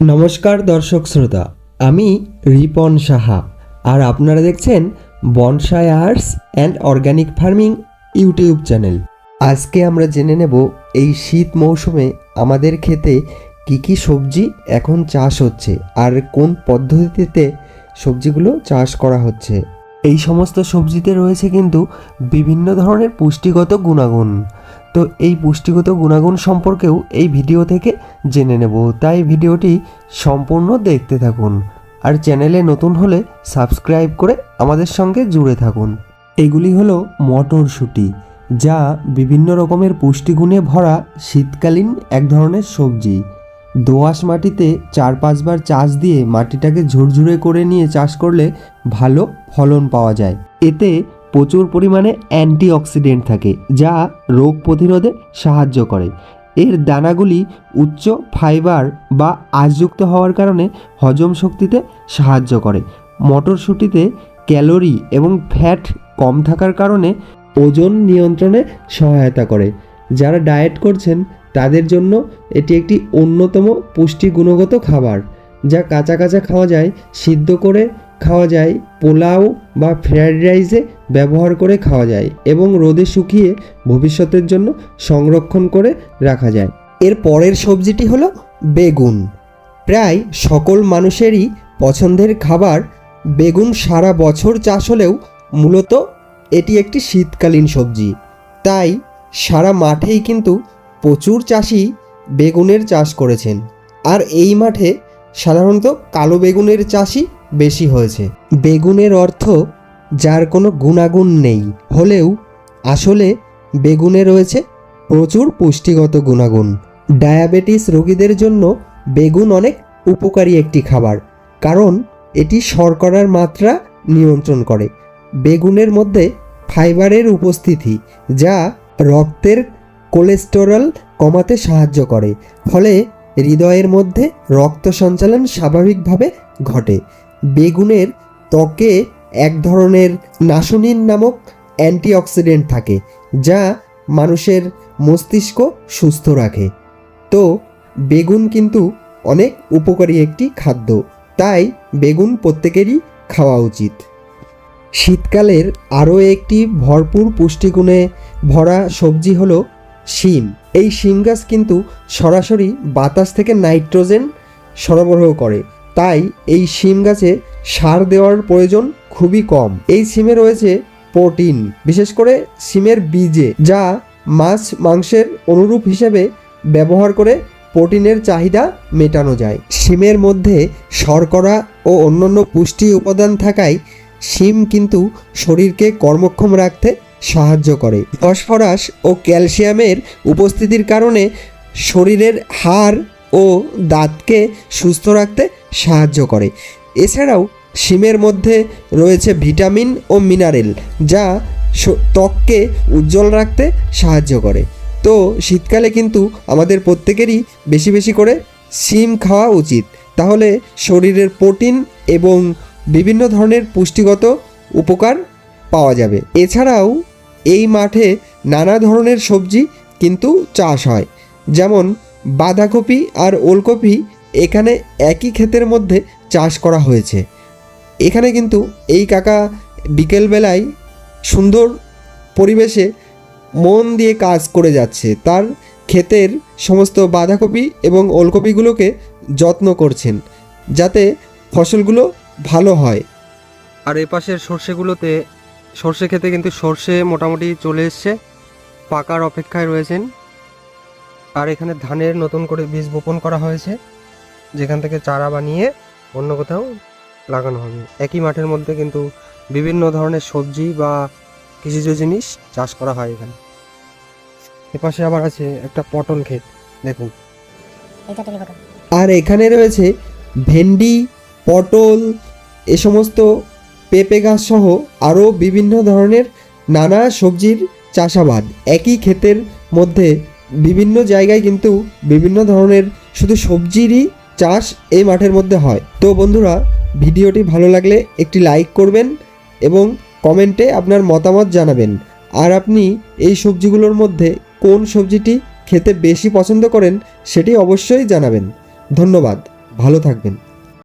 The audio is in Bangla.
নমস্কার দর্শক শ্রোতা, আমি রিপন সাহা আর আপনারা দেখছেন bonsai arts and organic farming YouTube channel. আজকে আমরা জেনে নেব এই শীত মৌসুমে আমাদের ক্ষেতে কী কী সবজি এখন চাষ হচ্ছে আর কোন পদ্ধতিতে সবজিগুলো চাষ করা হচ্ছে। এই সমস্ত সবজিতে রয়েছে কিন্তু বিভিন্ন ধরনের পুষ্টিগত গুণাগুণ। তো এই পুষ্টিগত গুণাগুণ সম্পর্কেও এই ভিডিও থেকে জেনে নেব। তাই ভিডিওটি সম্পূর্ণ দেখতে থাকুন আর চ্যানেলে নতুন হলে সাবস্ক্রাইব করে আমাদের সঙ্গে জুড়ে থাকুন। এগুলি হলো মটরশুঁটি, যা বিভিন্ন রকমের পুষ্টিগুণে ভরা শীতকালীন এক ধরনের সবজি। দোআঁশ মাটিতে চার পাঁচবার চাষ দিয়ে মাটিটাকে ঝুরঝুরে করে নিয়ে চাষ করলে ভালো ফলন পাওয়া যায়। এতে প্রচুর পরিমাণে অ্যান্টিঅক্সিডেন্ট থাকে, যা রোগ প্রতিরোধে সাহায্য করে। এর দানাগুলি উচ্চ ফাইবার বা আঁশযুক্ত হওয়ার কারণে হজম শক্তিতে সাহায্য করে। মটরশুঁটিতে ক্যালোরি এবং ফ্যাট কম থাকার কারণে ওজন নিয়ন্ত্রণে সহায়তা করে। যারা ডায়েট করছেন, তাদের জন্য এটি একটি অন্যতম পুষ্টি গুণগত খাবার, যা কাঁচা কাঁচা খাওয়া যায়, সিদ্ধ করে খাওয়া যায়, পোলাও বা ফ্রায়েড রাইসে ব্যবহার করে খাওয়া যায় এবং রোদে শুকিয়ে ভবিষ্যতের জন্য সংরক্ষণ করে রাখা যায়। এর পরের সবজিটি হলো বেগুন। প্রায় সকল মানুষেরই পছন্দের খাবার বেগুন সারা বছর চাষ হলেও মূলত এটি একটি শীতকালীন সবজি। তাই সারা মাঠেই কিন্তু প্রচুর চাষি বেগুনের চাষ করেছেন। আর এই মাঠে সাধারণত কালো বেগুনের চাষই বেশি হয়েছে। বেগুনের অর্থ যার কোনো গুণাগুণ নেই। হলেও আসলে বেগুনে রয়েছে প্রচুর পুষ্টিগত গুণাগুণ। ডায়াবেটিস রোগীদের জন্য বেগুন অনেক উপকারী একটি খাবার, কারণ এটি শর্করার মাত্রা নিয়ন্ত্রণ করে। বেগুনের মধ্যে ফাইবারের উপস্থিতি, যা রক্তের কোলেস্টেরল কমাতে সাহায্য করে, ফলে হৃদয়ের মধ্যে রক্ত সঞ্চালন স্বাভাবিকভাবে ঘটে। বেগুনের ত্বকে এক ধরনের নাসনিন নামক অ্যান্টিঅক্সিডেন্ট থাকে, যা মানুষের মস্তিষ্ক সুস্থ রাখে। তো, বেগুন কিন্তু অনেক উপকারী একটি খাদ্য, তাই বেগুন প্রত্যেকেরই খাওয়া উচিত। শীতকালের আরও একটি ভরপুর পুষ্টিগুণে ভরা সবজি হলো শিম। এই শিম গাছ কিন্তু সরাসরি বাতাস থেকে নাইট্রোজেন সরবরাহ করে তাই এই শিম গাছে সার দেওয়ার প্রয়োজন খুবই কম। এই সিমে রয়েছে প্রোটিন, বিশেষ করে সিমের বীজে, যা মাছ মাংসের অনুরূপ হিসেবে ব্যবহার করে প্রোটিনের চাহিদা মেটানো যায়। শিমের মধ্যে শর্করা ও অন্যান্য পুষ্টি উপাদান থাকায় শিম কিন্তু শরীরকে কর্মক্ষম রাখতে সাহায্য করে। ফসফরাস ও ক্যালসিয়ামের উপস্থিতির কারণে শরীরের হাড় ও দাঁতকে সুস্থ রাখতে সাহায্য করে। এছাড়াও শিমের মধ্যে রয়েছে ভিটামিন ও মিনারেল, যা ত্বককে উজ্জ্বল রাখতে সাহায্য করে। তো শীতকালে কিন্তু আমাদের প্রত্যেকেরই বেশি বেশি করে শিম খাওয়া উচিত। তাহলে শরীরের প্রোটিন এবং বিভিন্ন ধরনের পুষ্টিগত উপকার পাওয়া যাবে। এছাড়াও এই মাঠে নানা ধরনের সবজি কিন্তু চাষ হয়। যেমন বাঁধাকপি আর ওলকপি এখানে একই ক্ষেতের মধ্যে চাষ করা হয়েছে। এখানে কিন্তু এই কাকা বিকেলবেলায় সুন্দর পরিবেশে মন দিয়ে কাজ করে যাচ্ছে। তার ক্ষেতের সমস্ত বাঁধাকপি এবং ওলকপিগুলোকে যত্ন করছেন যাতে ফসলগুলো ভালো হয়। আর এ পাশের সর্ষেগুলোতে, সর্ষে খেতে কিন্তু সর্ষে মোটামুটি চলে এসছে, পাকার অপেক্ষায় রয়েছেন। আর এখানে ধানের নতুন করে বীজ বপন করা হয়েছে। যেখান থেকে চারা বানিয়ে অন্য কোথাও লাগানো হবে। একই মাঠের মধ্যে কিন্তু বিভিন্ন ধরনের সবজি বা কৃষিজ জিনিস চাষ করা হয় এখানে। এপাশে আবার আছে একটা পটল ক্ষেত দেখুন। আর এখানে রয়েছে ভেন্ডি পটল এ সমস্ত পেঁপে গাছ সহ আরও বিভিন্ন ধরনের নানা সবজির চাষাবাদ। একই ক্ষেতের মধ্যে বিভিন্ন জায়গায় কিন্তু বিভিন্ন ধরনের শুধু সবজিরই চাষ এই মাঠের মধ্যে হয়। তো বন্ধুরা, ভিডিওটি ভালো লাগলে একটি লাইক করবেন এবং কমেন্টে আপনার মতামত জানাবেন। আর আপনি এই সবজিগুলোর মধ্যে কোন সবজিটি খেতে বেশি পছন্দ করেন সেটি অবশ্যই জানাবেন। ধন্যবাদ, ভালো থাকবেন।